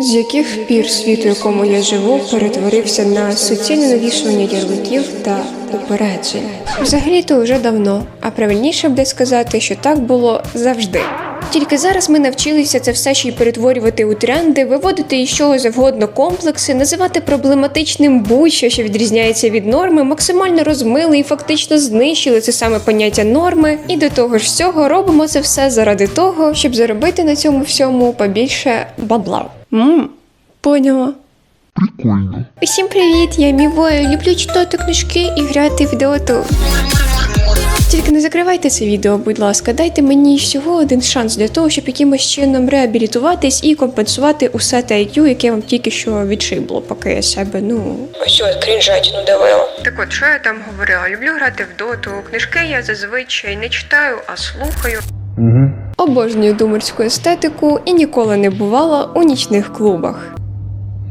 З яких пір світ, у якому я живу, перетворився на суцільне навішування ярликів та упереджень? Взагалі-то вже давно, а правильніше буде сказати, що так було завжди. Тільки зараз ми навчилися це все ще й перетворювати у тренди, виводити із чого завгодно комплекси, називати проблематичним будь-що, що відрізняється від норми, максимально розмили і фактично знищили це саме поняття норми. І до того ж всього робимо це все заради того, щоб заробити на цьому всьому побільше бабла. Мм, поняла. Прикольно. Усім привіт, я Мівоя. Люблю читати книжки і грати в доту. Тільки не закривайте це відео, будь ласка, дайте мені всього один шанс для того, щоб якимось чином реабілітуватись і компенсувати усе те IQ, яке вам тільки що відшибло, поки я себе, ну. Ось крінжатіну давила. Так от, що я там говорила? Люблю грати в доту. Книжки я зазвичай не читаю, а слухаю. Угу. Обожнюю думерську естетику і ніколи не бувала у нічних клубах.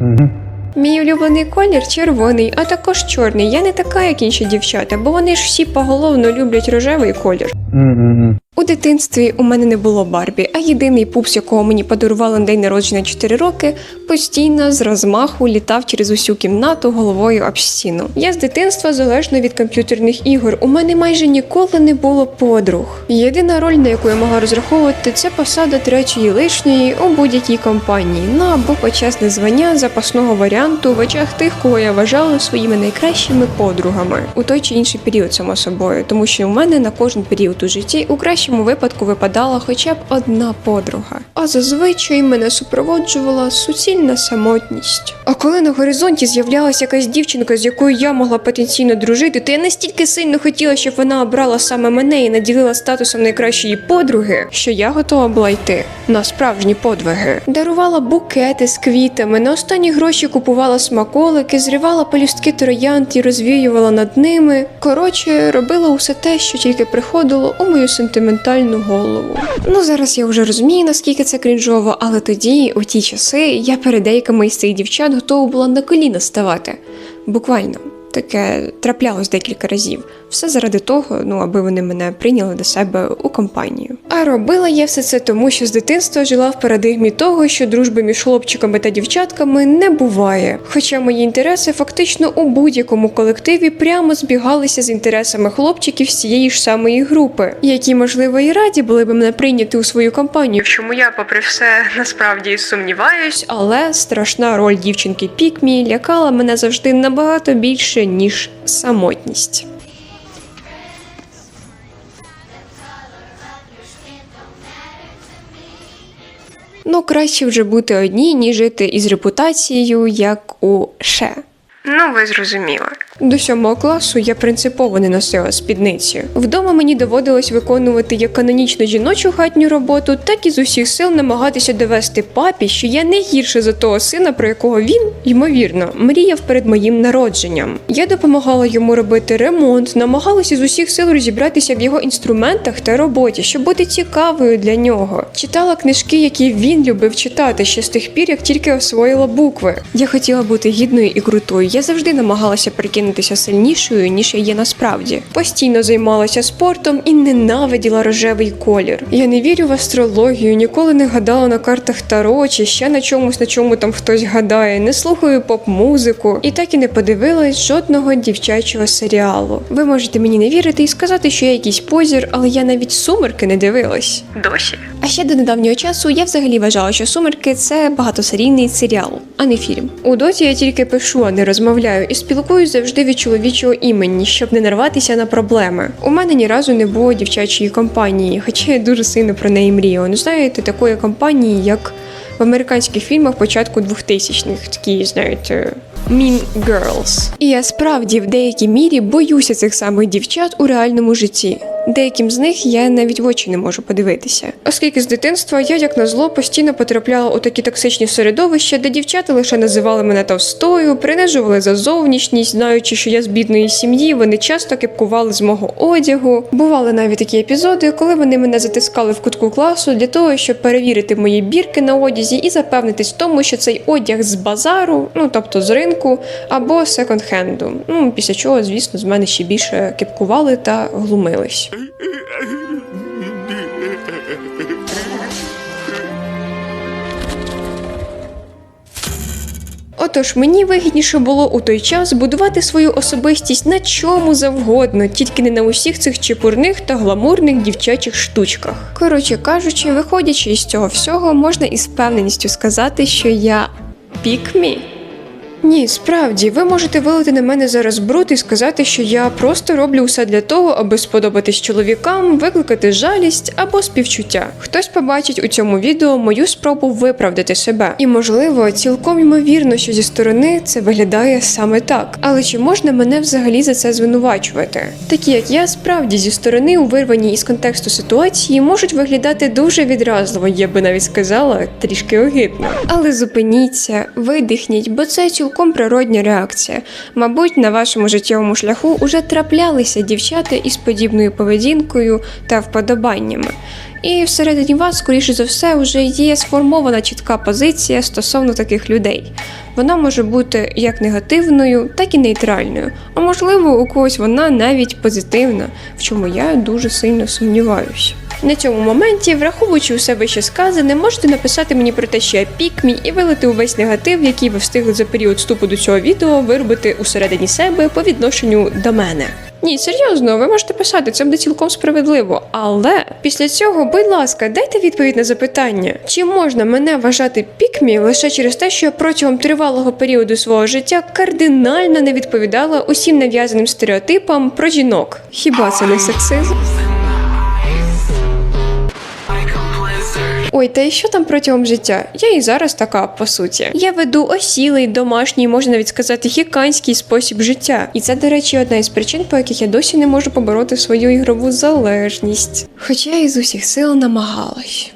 Угу. Мій улюблений колір червоний, а також чорний. Я не така, як інші дівчата, бо вони ж всі поголовно люблять рожевий колір. Угу. У дитинстві у мене не було Барбі, а єдиний пупс, якого мені подарували на день народження 4 роки, постійно з розмаху літав через усю кімнату головою об стіну. Я з дитинства залежно від комп'ютерних ігор. У мене майже ніколи не було подруг. Єдина роль, на яку я могла розраховувати, це посада третьої лишньої у будь-якій компанії, ну або почесне звання запасного варіанту в очах тих, кого я вважала своїми найкращими подругами у той чи інший період, само собою, тому що у мене на кожен період у житті у кращому випадку випадала хоча б одна подруга. А зазвичай мене супроводжувала суцільна самотність. А коли на горизонті з'являлася якась дівчинка, з якою я могла потенційно дружити, то я настільки сильно хотіла, щоб вона обрала саме мене і наділила статусом найкращої подруги, що я готова була йти на справжні подвиги. Дарувала букети з квітами, на останні гроші купувала смаколики, зривала пелюстки троянд і розвіювала над ними. Коротше, робила усе те, що тільки приходило у мою сентиментальну голову. Ну зараз я вже розумію, наскільки це крінжово, але тоді, у ті часи, я перед деякими із цих дівчат готова була на коліна ставати. Буквально. Таке траплялось декілька разів. Все заради того, ну аби вони мене прийняли до себе у компанію. А робила я все це тому, що з дитинства жила в парадигмі того, що дружби між хлопчиками та дівчатками не буває. Хоча мої інтереси фактично у будь-якому колективі прямо збігалися з інтересами хлопчиків з цієї ж самої групи, які, можливо, і раді були б мене прийняти у свою компанію. Чому я, попри все, насправді сумніваюсь, але страшна роль дівчинки Пікмі лякала мене завжди набагато більше, ніж самотність. Ну, краще вже бути одній, ніж жити із репутацією, як у Ше. Ну, ви зрозуміли. До сьомого класу я принципово не носила спідниці. Вдома мені доводилось виконувати як канонічну жіночу хатню роботу, так і з усіх сил намагатися довести папі, що я не гірше за того сина, про якого він, ймовірно, мріяв перед моїм народженням. Я допомагала йому робити ремонт, намагалася з усіх сил розібратися в його інструментах та роботі, щоб бути цікавою для нього. Читала книжки, які він любив читати ще з тих пір, як тільки освоїла букви. Я хотіла бути гідною і крутою. Я завжди намагалася прикинутися сильнішою, ніж я є насправді. Постійно займалася спортом і ненавиділа рожевий колір. Я не вірю в астрологію, ніколи не гадала на картах Таро чи ще на чомусь, на чому там хтось гадає. Не слухаю поп-музику і так і не подивилась жодного дівчачого серіалу. Ви можете мені не вірити і сказати, що я якийсь позір, але я навіть сумерки не дивилась. Досі. Ще до недавнього часу я взагалі вважала, що сумерки це багатосерійний серіал, а не фільм. У доті я тільки пишу, а не розмовляю, і спілкуюсь завжди від чоловічого імені, щоб не нарватися на проблеми. У мене ні разу не було дівчачої компанії, хоча я дуже сильно про неї мріяла. Ну знаєте, такої компанії, як в американських фільмах початку 2000-х, такі, знаєте. Mean Girls. І я справді в деякій мірі боюся цих самих дівчат у реальному житті. Деяким з них я навіть в очі не можу подивитися. Оскільки з дитинства я, як назло, постійно потрапляла у такі токсичні середовища, де дівчата лише називали мене товстою, принижували за зовнішність, знаючи, що я з бідної сім'ї, вони часто кепкували з мого одягу. Бували навіть такі епізоди, коли вони мене затискали в кутку класу для того, щоб перевірити мої бірки на одязі і запевнитись в тому, що цей одяг з базару, ну тобто з ринку, або секонд-хенду. Ну після чого, звісно, з мене ще більше кепкували та глумились. Отож, мені вигідніше було у той час будувати свою особистість на чому завгодно, тільки не на усіх цих чепурних та гламурних дівчачих штучках. Коротше кажучи, виходячи із цього всього, можна із впевненістю сказати, що я пікмі. Ні, справді, ви можете вилити на мене зараз бруд і сказати, що я просто роблю все для того, аби сподобатись чоловікам, викликати жалість або співчуття. Хтось побачить у цьому відео мою спробу виправдати себе. І можливо, цілком ймовірно, що зі сторони це виглядає саме так. Але чи можна мене взагалі за це звинувачувати? Такі як я, справді зі сторони у вирваній із контексту ситуації можуть виглядати дуже відразливо, я би навіть сказала, трішки огидно. Але зупиніться, видихніть, бо це цілком природня реакція. Мабуть, на вашому життєвому шляху уже траплялися дівчата із подібною поведінкою та вподобаннями. І всередині вас, скоріше за все, вже є сформована чітка позиція стосовно таких людей. Вона може бути як негативною, так і нейтральною. А можливо, у когось вона навіть позитивна, в чому я дуже сильно сумніваюся. На цьому моменті, враховуючи усе вище сказане, можете написати мені про те, що я пікмі, і вилити увесь негатив, який ви встигли за період вступу до цього відео виробити усередині себе по відношенню до мене. Ні, серйозно, ви можете писати, це буде цілком справедливо. Але після цього, будь ласка, дайте відповідь на запитання, чи можна мене вважати пікмі лише через те, що я протягом тривалого періоду свого життя кардинально не відповідала усім нав'язаним стереотипам про жінок. Хіба це не сексизм? Ой, та і що там протягом життя? Я і зараз така, по суті. Я веду осілий, домашній, можна навіть сказати, хіканський спосіб життя. І це, до речі, одна із причин, по яких я досі не можу побороти свою ігрову залежність. Хоча я із усіх сил намагалась.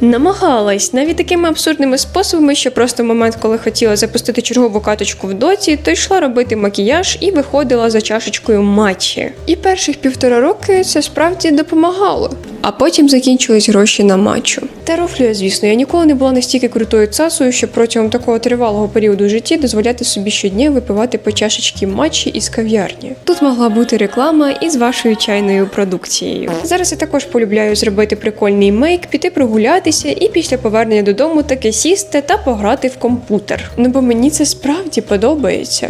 Намагалась навіть такими абсурдними способами, що просто в момент, коли хотіла запустити чергову каточку в доті, то йшла робити макіяж і виходила за чашечкою матчі. І перших півтора роки це справді допомагало. А потім закінчились гроші на матчу. Рофлює, звісно, я ніколи не була настільки крутою цасою, щоб протягом такого тривалого періоду житті дозволяти собі щодня випивати по чашечки матчі із кав'ярні. Тут могла бути реклама із вашою чайною продукцією. Зараз я також полюбляю зробити прикольний мейк, піти прогулятися і після повернення додому таки сісти та пограти в комп'ютер. Ну бо мені це справді подобається.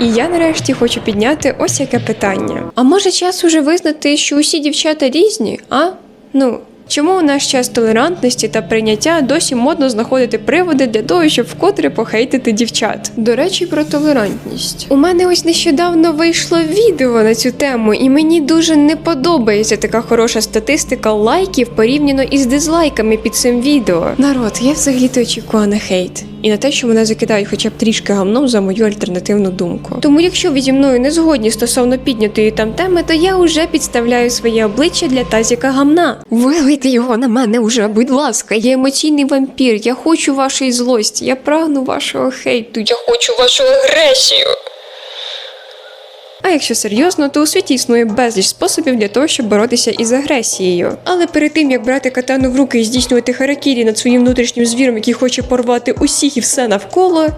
І я нарешті хочу підняти ось яке питання. А може час уже визнати, що усі дівчата різні, а? Ну, чому у наш час толерантності та прийняття досі модно знаходити приводи для того, щоб вкотре похейтити дівчат? До речі, про толерантність. У мене ось нещодавно вийшло відео на цю тему, і мені дуже не подобається така хороша статистика лайків порівняно із дизлайками під цим відео. Народ, я взагалі-то очікувала на хейт. І на те, що мене закидають хоча б трішки гамном за мою альтернативну думку. Тому, якщо ви зі мною не згодні стосовно піднятої там теми, то я вже підставляю своє обличчя для тазіка гамна. Вилийте його на мене уже, будь ласка, я емоційний вампір, я хочу вашої злості, я прагну вашого хейту, я хочу вашу агресію. А якщо серйозно, то у світі існує безліч способів для того, щоб боротися із агресією. Але перед тим як брати катану в руки і здійснювати харакірі над своїм внутрішнім звіром, який хоче порвати усіх і все навколо.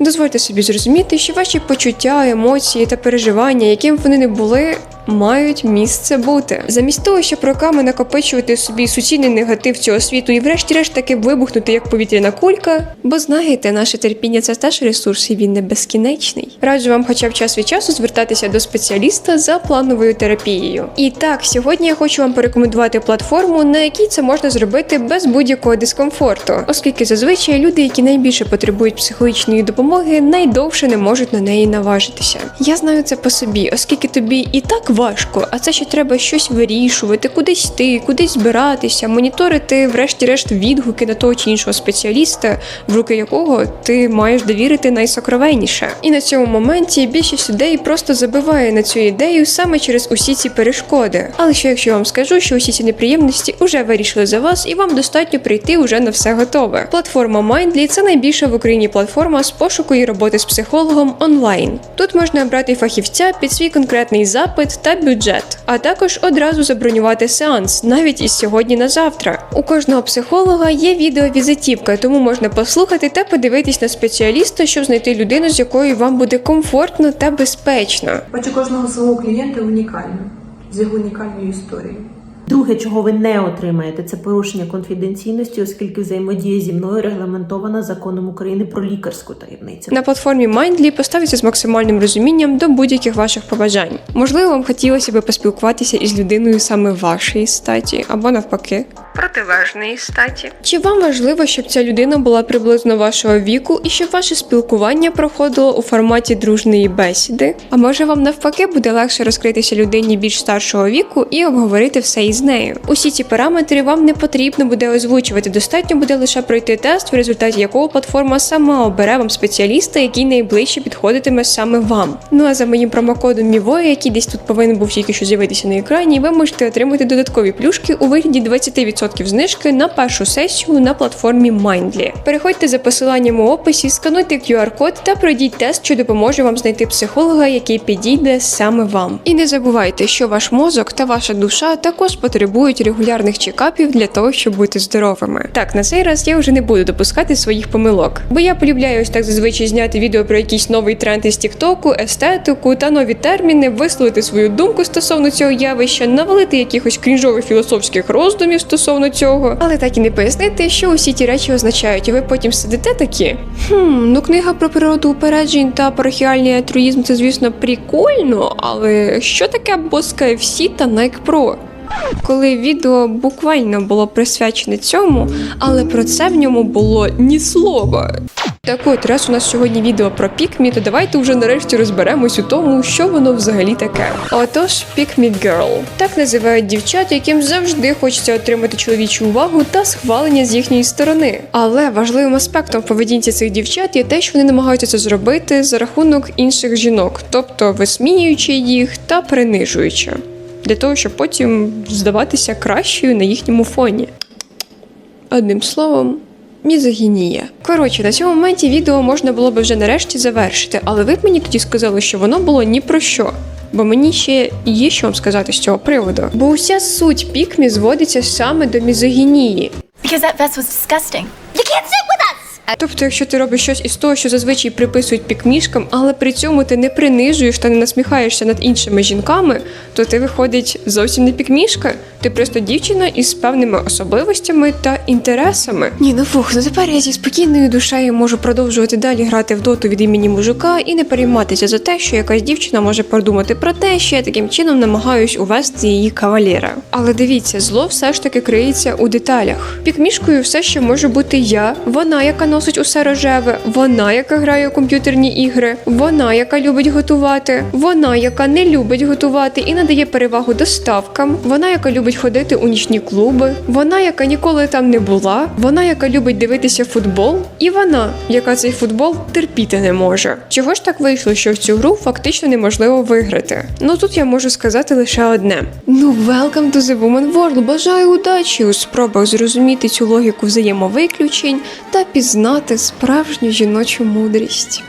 Дозвольте собі зрозуміти, що ваші почуття, емоції та переживання, яким вони не були, мають місце бути. Замість того, щоб роками накопичувати собі суцільний негатив цього світу і врешті-решт таки вибухнути як повітряна кулька. Бо знаєте, наше терпіння це теж ресурс, і він не безкінечний. Раджу вам хоча б час від часу звертатися до спеціаліста за плановою терапією. І так, сьогодні я хочу вам порекомендувати платформу, на якій це можна зробити без будь-якого дискомфорту, оскільки зазвичай люди, які найбільше потребують психологічної допомоги, найдовше не можуть на неї наважитися. Я знаю це по собі, оскільки тобі і так важко, а це ще треба щось вирішувати, кудись йти, кудись збиратися, моніторити, врешті-решт, відгуки на того чи іншого спеціаліста, в руки якого ти маєш довірити найсокровенніше. І на цьому моменті більшість людей просто забиває на цю ідею саме через усі ці перешкоди. Але що якщо я вам скажу, що усі ці неприємності вже вирішили за вас, і вам достатньо прийти уже на все готове. Платформа Mindly – це найбільша в Україні платформа з пошуку і роботи з психологом онлайн. Тут можна обрати фахівця під свій конкретний запит та бюджет, а також одразу забронювати сеанс, навіть із сьогодні на завтра. У кожного психолога є відеовізитівка, тому можна послухати та подивитись на спеціаліста, щоб знайти людину, з якою вам буде комфортно та безпечно. Бачу кожного свого клієнта унікально з його унікальною історією. Друге, чого ви не отримаєте, це порушення конфіденційності, оскільки взаємодія зі мною регламентована законом України про лікарську таємницю. На платформі Mindly поставиться з максимальним розумінням до будь-яких ваших побажань. Можливо, вам хотілося би поспілкуватися із людиною саме вашої статі, або навпаки. Протилежної статі. Чи вам важливо, щоб ця людина була приблизно вашого віку і щоб ваше спілкування проходило у форматі дружної бесіди? А може вам навпаки буде легше розкритися людині більш старшого віку і обговорити все із нею? Усі ці параметри вам не потрібно буде озвучувати. Достатньо буде лише пройти тест, в результаті якого платформа сама обере вам спеціаліста, який найближче підходитиме саме вам. Ну а за моїм промокодом Мівоя, який десь тут повинен був тільки що з'явитися на екрані, ви можете отримати додаткові плюшки у вигляді 20% знижки на першу сесію на платформі Mindly. Переходьте за посиланням у описі, скануйте QR-код та пройдіть тест, що допоможе вам знайти психолога, який підійде саме вам. І не забувайте, що ваш мозок та ваша душа також потребують регулярних чекапів для того, щоб бути здоровими. Так, на цей раз я вже не буду допускати своїх помилок, бо я полюбляю ось так зазвичай зняти відео про якийсь новий тренд із Тіктоку, естетику та нові терміни, висловити свою думку стосовно цього явища, навалити якихось крінжових філософських роздумів стосовно цього, але так і не пояснити, що усі ті речі означають. І ви потім сидите такі. Хм, ну книга про природу упереджень та парахіальний альтруїзм це, звісно, прикольно, але що таке Боска KFC та Nike Pro? Коли відео буквально було присвячене цьому, але про це в ньому було ні слова. Так от, раз у нас сьогодні відео про пікмі, то давайте вже нарешті розберемось у тому, що воно взагалі таке. Отож, пікмі Girl. Так називають дівчат, яким завжди хочеться отримати чоловічу увагу та схвалення з їхньої сторони. Але важливим аспектом поведінці цих дівчат є те, що вони намагаються це зробити за рахунок інших жінок, тобто висміюючи їх та принижуючи. Для того, щоб потім здаватися кращою на їхньому фоні. Одним словом, мізогінія. Коротше, на цьому моменті відео можна було би вже нарешті завершити, але ви б мені тоді сказали, що воно було ні про що. Бо мені ще є що вам сказати з цього приводу. Бо уся суть пікмі зводиться саме до мізогінії. Because that vest was disgusting. You can't us! Тобто, якщо ти робиш щось із того, що зазвичай приписують пікмішкам, але при цьому ти не принижуєш та не насміхаєшся над іншими жінками, то ти виходить зовсім не пікмішка. Ти просто дівчина із певними особливостями та інтересами. Ні, ну фух, ну тепер я зі спокійною душею можу продовжувати далі грати в доту від імені мужика і не перейматися за те, що якась дівчина може подумати про те, що я таким чином намагаюсь увести її кавалєра. Але дивіться, зло все ж таки криється у деталях. Пікмішкою все ще може бути я, вона, яка носить усе рожеве, вона, яка грає у комп'ютерні ігри, вона, яка любить готувати, вона, яка не любить готувати і надає перевагу доставкам, вона, яка любить ходити у нічні клуби, вона, яка ніколи там не була, вона, яка любить дивитися футбол, і вона, яка цей футбол терпіти не може. Чого ж так вийшло, що в цю гру фактично неможливо виграти? Ну тут я можу сказати лише одне: ну welcome to the Woman World, бажаю удачі у спробах зрозуміти цю логіку взаємовиключень та пізнати справжню жіночу мудрість.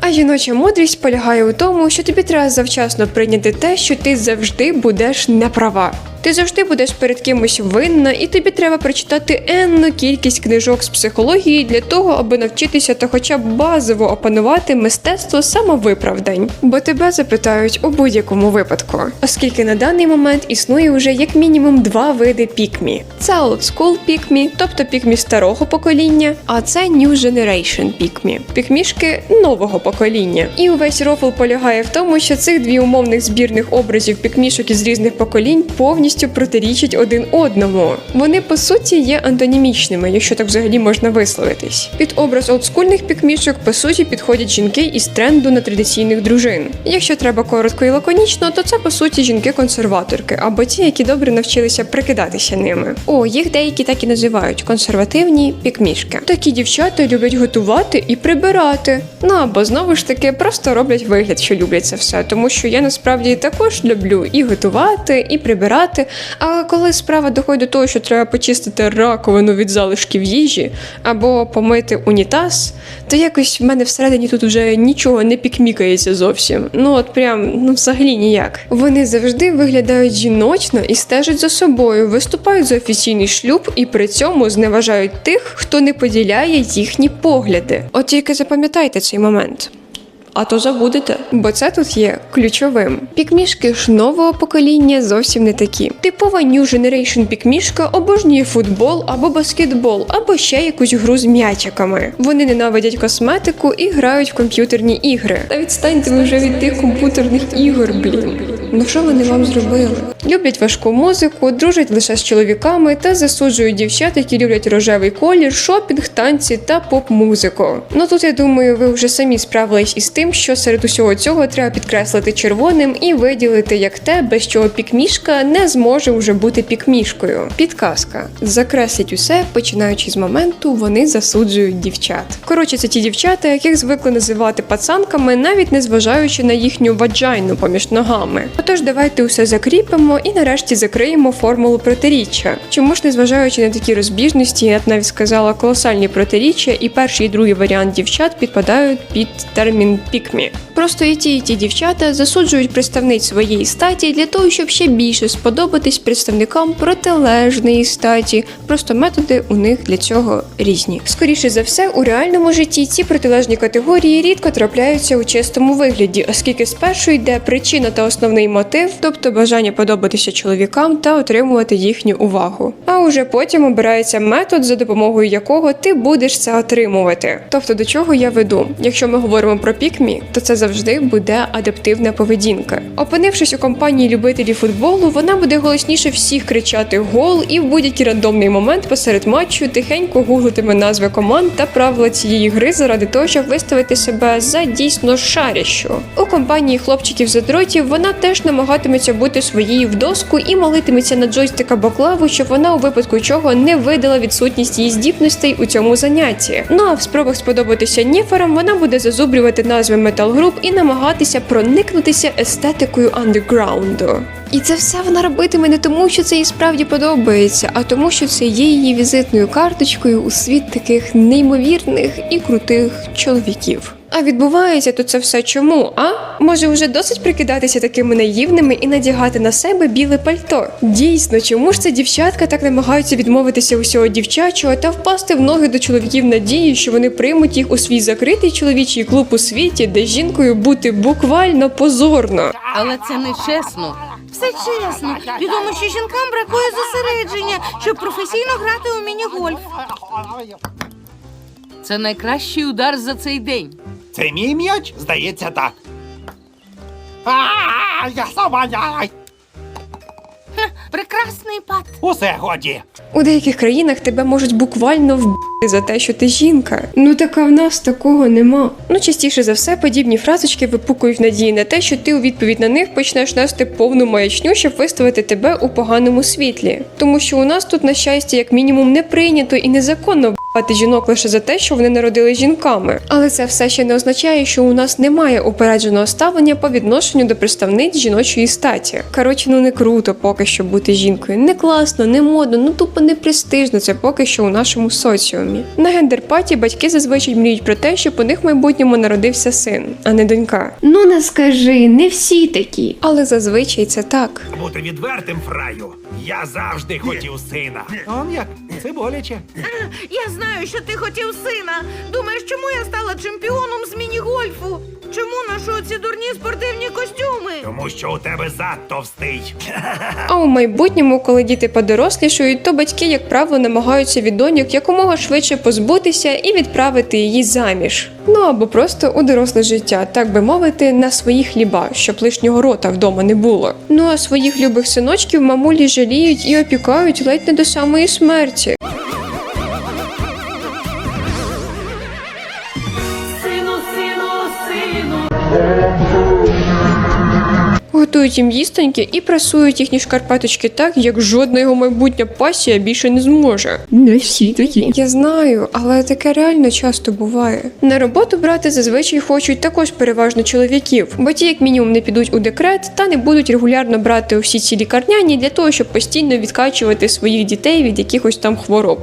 А жіноча мудрість полягає у тому, що тобі треба завчасно прийняти те, що ти завжди будеш не права. Ти завжди будеш перед кимось винна, і тобі треба прочитати енну кількість книжок з психології для того, аби навчитися та хоча б базово опанувати мистецтво самовиправдань. Бо тебе запитають у будь-якому випадку, оскільки на даний момент існує вже як мінімум два види пікмі: це old school пікмі, тобто пікмі старого покоління, а це new generation пікмі, пікмішки нового покоління. І увесь рофл полягає в тому, що цих дві умовних збірних образів пікмішок із різних поколінь повністю протирічать один одному. Вони по суті є антонімічними, якщо так взагалі можна висловитись. Під образ олдскульних пікмішок по суті підходять жінки із тренду на традиційних дружин. Якщо треба коротко і лаконічно, то це по суті жінки-консерваторки або ті, які добре навчилися прикидатися ними. О, їх деякі так і називають консервативні пікмішки. Такі дівчата люблять готувати і прибирати. Ну або знову ж таки просто роблять вигляд, що люблять це все, тому що я насправді також люблю і готувати, і прибирати. Але коли справа доходить до того, що треба почистити раковину від залишків їжі або помити унітаз, то якось в мене всередині тут вже нічого не пікмікається зовсім. Ну от прям ну взагалі ніяк. Вони завжди виглядають жіночно і стежать за собою, виступають за офіційний шлюб і при цьому зневажають тих, хто не поділяє їхні погляди. От тільки запам'ятайте цей момент. А то забудете, бо це тут є ключовим. Пікмішки ж нового покоління зовсім не такі. Типова New Generation пікмішка обожнює футбол або баскетбол, або ще якусь гру з м'ячиками. Вони ненавидять косметику і грають в комп'ютерні ігри. Та відстаньте ви вже від тих комп'ютерних ігор, блін. Ну що вони вам зробили? Люблять важку музику, дружать лише з чоловіками та засуджують дівчат, які люблять рожевий колір, шопінг, танці та поп-музику. Ну тут я думаю, ви вже самі справились із тим, що серед усього цього треба підкреслити червоним і виділити як те, без чого пікмішка не зможе вже бути пікмішкою. Підказка: закресліть усе, починаючи з моменту, вони засуджують дівчат. Коротше, це ті дівчата, яких звикли називати пацанками, навіть не зважаючи на їхню ваджайну поміж ногами. Отож, давайте усе закріпимо і нарешті закриємо формулу протиріччя. Чому ж, незважаючи на такі розбіжності, я б навіть сказала колосальні протиріччя, і перший і другий варіант дівчат підпадають під термін пікмі. Просто і ті, і ті дівчата засуджують представниць своєї статі для того, щоб ще більше сподобатись представникам протилежної статі. Просто методи у них для цього різні. Скоріше за все, у реальному житті ці протилежні категорії рідко трапляються у чистому вигляді, оскільки спершу йде причина та основний мотив, тобто бажання подобатися чоловікам та отримувати їхню увагу. А уже потім обирається метод, за допомогою якого ти будеш це отримувати. Тобто до чого я веду? Якщо ми говоримо про пікмі, то це завжди буде адаптивна поведінка. Опинившись у компанії любителів футболу, вона буде голосніше всіх кричати гол і в будь-який рандомний момент посеред матчу тихенько гуглитиме назви команд та правила цієї гри заради того, щоб виставити себе за дійсно шарящу. У компанії хлопчиків задротів вона теж намагатиметься бути своєю в доску і молитиметься на джойстика Баклаву, щоб вона у випадку чого не видала відсутність її здібностей у цьому занятті. Ну а в спробах сподобатися Ніферам вона буде зазубрювати назви метал-груп і намагатися проникнутися естетикою андеграунду. І це все вона робитиме не тому, що це їй справді подобається, а тому, що це є її візитною карточкою у світ таких неймовірних і крутих чоловіків. А відбувається то це все чому? А може вже досить прикидатися такими наївними і надягати на себе біле пальто? Дійсно, чому ж це дівчатка так намагаються відмовитися усього дівчачого та впасти в ноги до чоловіків надії, що вони приймуть їх у свій закритий чоловічий клуб у світі, де жінкою бути буквально позорно. Але це не чесно. Все чесно. Відомо, що жінкам бракує зосередження, щоб професійно грати у міні-гольф. Це найкращий удар за цей день. Це мій м'яч? Здається, так. А, я сама я. Прекрасний пат. Усе годі. У деяких країнах тебе можуть буквально вбити за те, що ти жінка. Ну так а в нас такого нема. Ну частіше за все, подібні фразочки випукують надії на те, що ти у відповідь на них почнеш нести повну маячню, щоб виставити тебе у поганому світлі. Тому що у нас тут, на щастя, як мінімум, не прийнято і незаконно жінок лише за те, що вони народили жінками. Але це все ще не означає, що у нас немає упередженого ставлення по відношенню до представниць жіночої статі. Коротше, ну не круто поки що бути жінкою. Не класно, не модно, ну тупо не престижно. Це поки що у нашому соціумі. На гендерпаті батьки зазвичай мріють про те, щоб у них в майбутньому народився син, а не донька. Ну не скажи, не всі такі. Але зазвичай це так. Бути відвертим фраю. Я завжди хотів сина. Он як? Це боляче. Я знаю, що ти хотів сина. Думаєш, чому я стала чемпіоном з міні-гольфу? Чому ношу ці дурні спортивні костюми? Тому що у тебе зад товстий. А у майбутньому, коли діти подорослішують, то батьки, як правило, намагаються від доньок якомога швидше позбутися і відправити її заміж. Ну або просто у доросле життя, так би мовити, на свої хліба, щоб лишнього рота вдома не було. Ну а своїх любих синочків мамулі жаліють і опікають ледь не до самої смерті. Готують їм їстоньки і прасують їхні шкарпеточки так, як жодна його майбутня пасія більше не зможе. Не всі такі. Я знаю, але таке реально часто буває. На роботу брати зазвичай хочуть також переважно чоловіків, бо ті, як мінімум, не підуть у декрет та не будуть регулярно брати усі ці лікарняні для того, щоб постійно відкачувати своїх дітей від якихось там хвороб.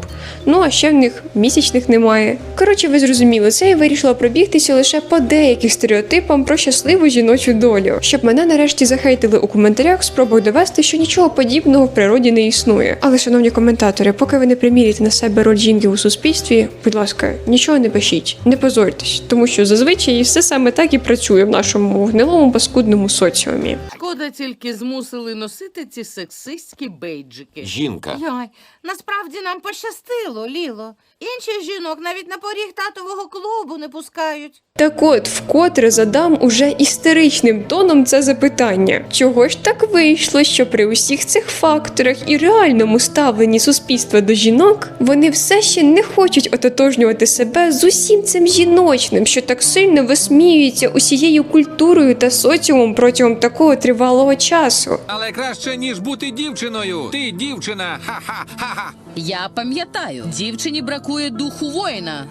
Ну а ще в них місячних немає. Коротше, ви зрозуміли, це я вирішила пробігтися лише по деяких стереотипам про щасливу жіночу долю, щоб мене нарешті захейтили у коментарях в спробах довести, що нічого подібного в природі не існує. Але, шановні коментатори, поки ви не приміряєте на себе роль жінки у суспільстві, будь ласка, нічого не пишіть, не позорьтесь, тому що зазвичай все саме так і працює в нашому гнилому паскудному соціумі. Шкода тільки змусили носити ці сексистські бейджики. Жінка. Йой, насправді нам пощастило, Ліло. Інших жінок навіть на поріг татового клубу не пускають. Так от, вкотре задам уже істеричним тоном це запитання: чого ж так вийшло, що при усіх цих факторах і реальному ставленні суспільства до жінок вони все ще не хочуть ототожнювати себе з усім цим жіночним, що так сильно висміюється усією культурою та соціумом протягом такого тривалого часу. Але краще, ніж бути дівчиною. Ти дівчина. Ха-ха-ха-ха. Я пам'ятаю, дівчині бракує духу воїна.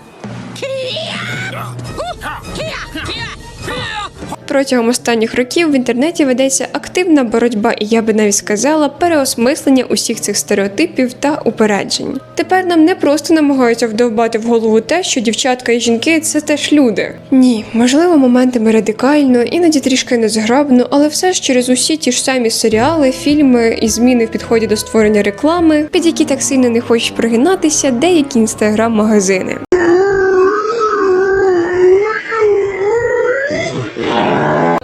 Протягом останніх років в інтернеті ведеться активна боротьба, і я би навіть сказала, переосмислення усіх цих стереотипів та упереджень. Тепер нам не просто намагаються вдовбати в голову те, що дівчатка і жінки це теж люди. Ні, можливо, моментами радикально, іноді трішки незграбно, але все ж через усі ті ж самі серіали, фільми і зміни в підході до створення реклами, під які так сильно не хочуть пригинатися деякі інстаграм-магазини.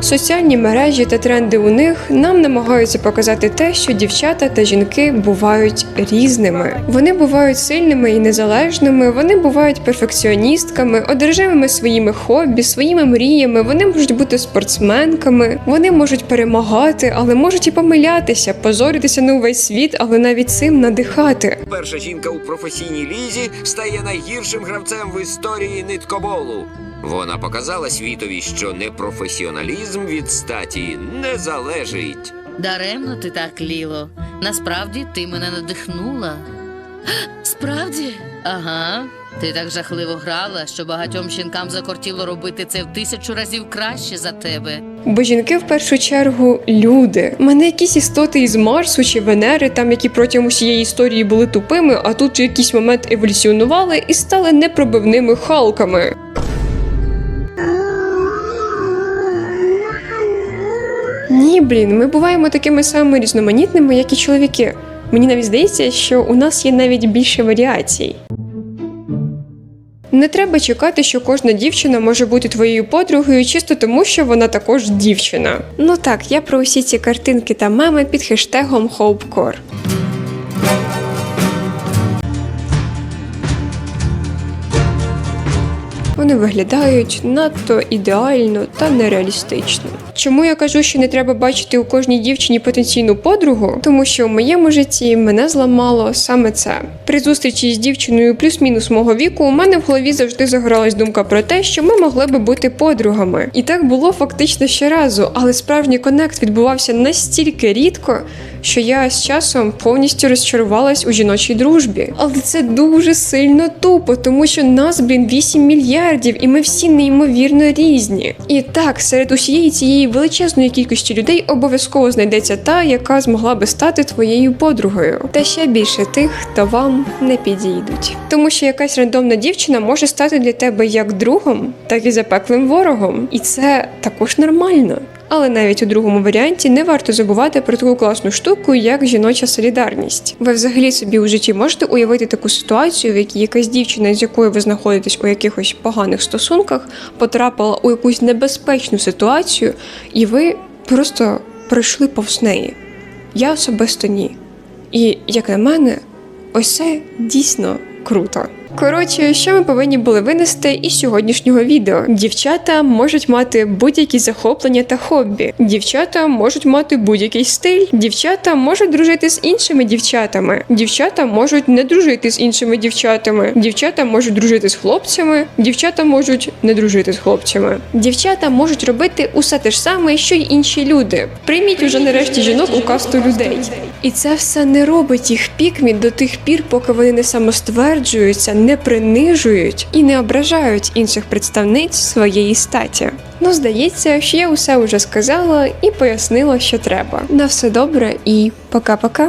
Соціальні мережі та тренди у них нам намагаються показати те, що дівчата та жінки бувають різними. Вони бувають сильними і незалежними, вони бувають перфекціоністками, одержимими своїми хобі, своїми мріями. Вони можуть бути спортсменками, вони можуть перемагати, але можуть і помилятися, позоритися на увесь світ, але навіть цим надихати. Перша жінка у професійній лізі стає найгіршим гравцем в історії ниткоболу. Вона показала світові, що непрофесіоналізм від статі не залежить. Даремно ти так, Ліло. Насправді ти мене надихнула. Справді? Ага. Ти так жахливо грала, що багатьом жінкам закортіло робити це в тисячу разів краще за тебе. Бо жінки в першу чергу люди. Мене якісь істоти із Марсу чи Венери, там які протягом усієї історії були тупими, а тут в якийсь момент еволюціонували і стали непробивними халками. Ні, блін, ми буваємо такими самими різноманітними, як і чоловіки. Мені навіть здається, що у нас є навіть більше варіацій. Не треба чекати, що кожна дівчина може бути твоєю подругою чисто тому, що вона також дівчина. Ну так, я про усі ці картинки та меми під хештегом HopeCore. Вони виглядають надто ідеально та нереалістично. Чому я кажу, що не треба бачити у кожній дівчині потенційну подругу? Тому що у моєму житті мене зламало саме це. При зустрічі з дівчиною плюс-мінус мого віку у мене в голові завжди загоралась думка про те, що ми могли би бути подругами. І так було фактично щоразу, але справжній конект відбувався настільки рідко, що я з часом повністю розчарувалась у жіночій дружбі. Але це дуже сильно тупо, тому що нас, блін, 8 мільярдів, і ми всі неймовірно різні. І так, серед усієї цієї величезної кількості людей обов'язково знайдеться та, яка змогла би стати твоєю подругою. Та ще більше тих, хто вам не підійдуть. Тому що якась рандомна дівчина може стати для тебе як другом, так і запеклим ворогом. І це також нормально. Але навіть у другому варіанті не варто забувати про таку класну штуку, як жіноча солідарність. Ви взагалі собі у житті можете уявити таку ситуацію, в якій якась дівчина, з якою ви знаходитесь у якихось поганих стосунках, потрапила у якусь небезпечну ситуацію, і ви просто пройшли повз неї. Я особисто ні. І як на мене, ось це дійсно круто. Коротше, що ми повинні були винести із сьогоднішнього відео? Дівчата можуть мати будь-які захоплення та хобі. Дівчата можуть мати будь-який стиль. Дівчата можуть дружити з іншими дівчатами. Дівчата можуть не дружити з іншими дівчатами. Дівчата можуть дружити з хлопцями. Дівчата можуть не дружити з хлопцями. Дівчата можуть робити усе те ж саме, що й інші люди. Прийміть уже нарешті жінок у касту людей. І це все не робить їх пікмі до тих пір, поки вони не самостверджуються, не принижують і не ображають інших представниць своєї статі. Ну, здається, що я усе вже сказала і пояснила, що треба. На все добре і пока-пока.